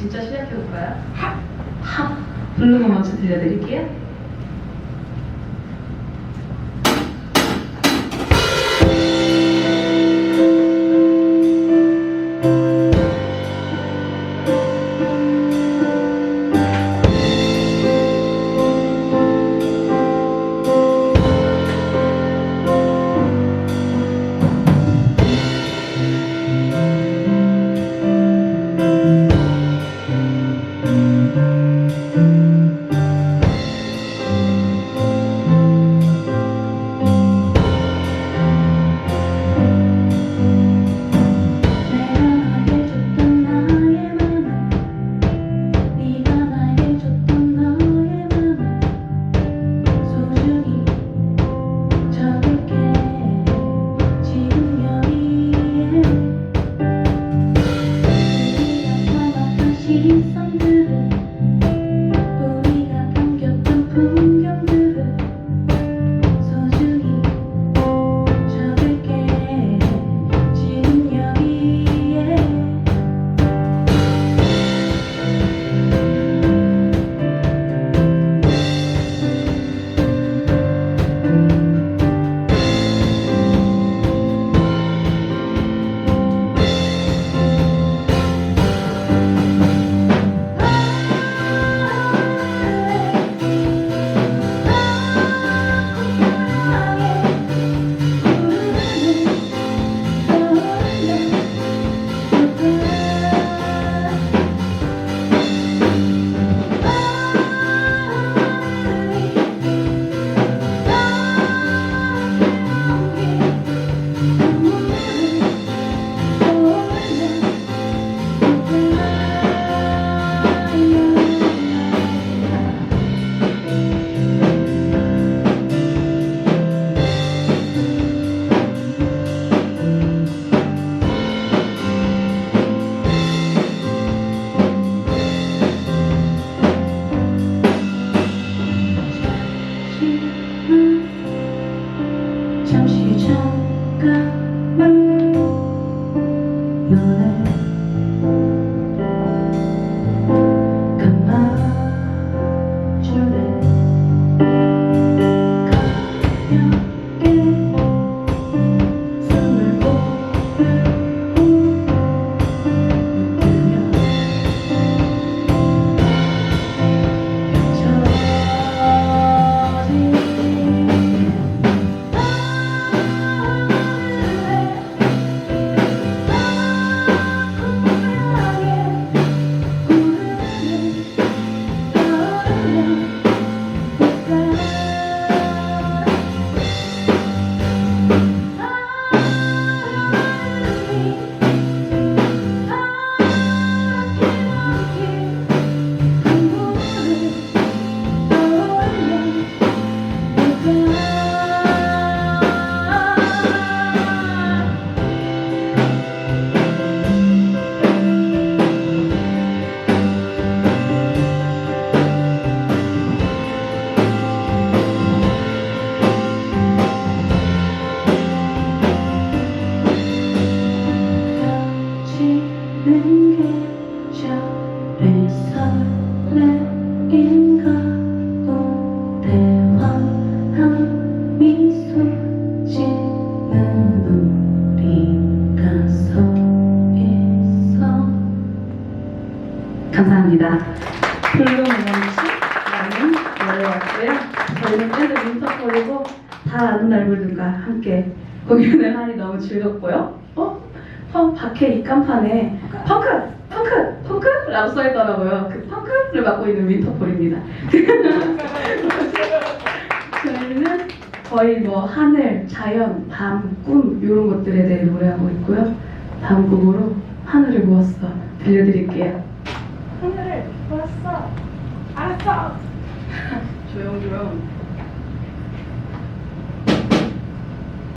진짜 시작해볼까요? 하! 하! 부르는 거 먼저 들려드릴게요. Música night. 설레임과 또 대화한 미소 짓는 우리가 서 있어 감사합니다. 블루모먼치라는 노래였고요. 저희는 밴드 윈터폴이고 다 아는 얼굴들과 함께 공연을 하니 너무 즐겁고요. 어? 펑 밖에 입간판에 펑크! 펑크! 펑크라고 써있더라고요. 그 펑크를 맡고 있는 윈터폴입니다. 저희는 거의 뭐 하늘, 자연, 밤, 꿈 이런 것들에 대해 노래하고 있고요. 다음 곡으로 하늘을 모았어 들려드릴게요. 하늘을 보았어. 알았어. 조용조용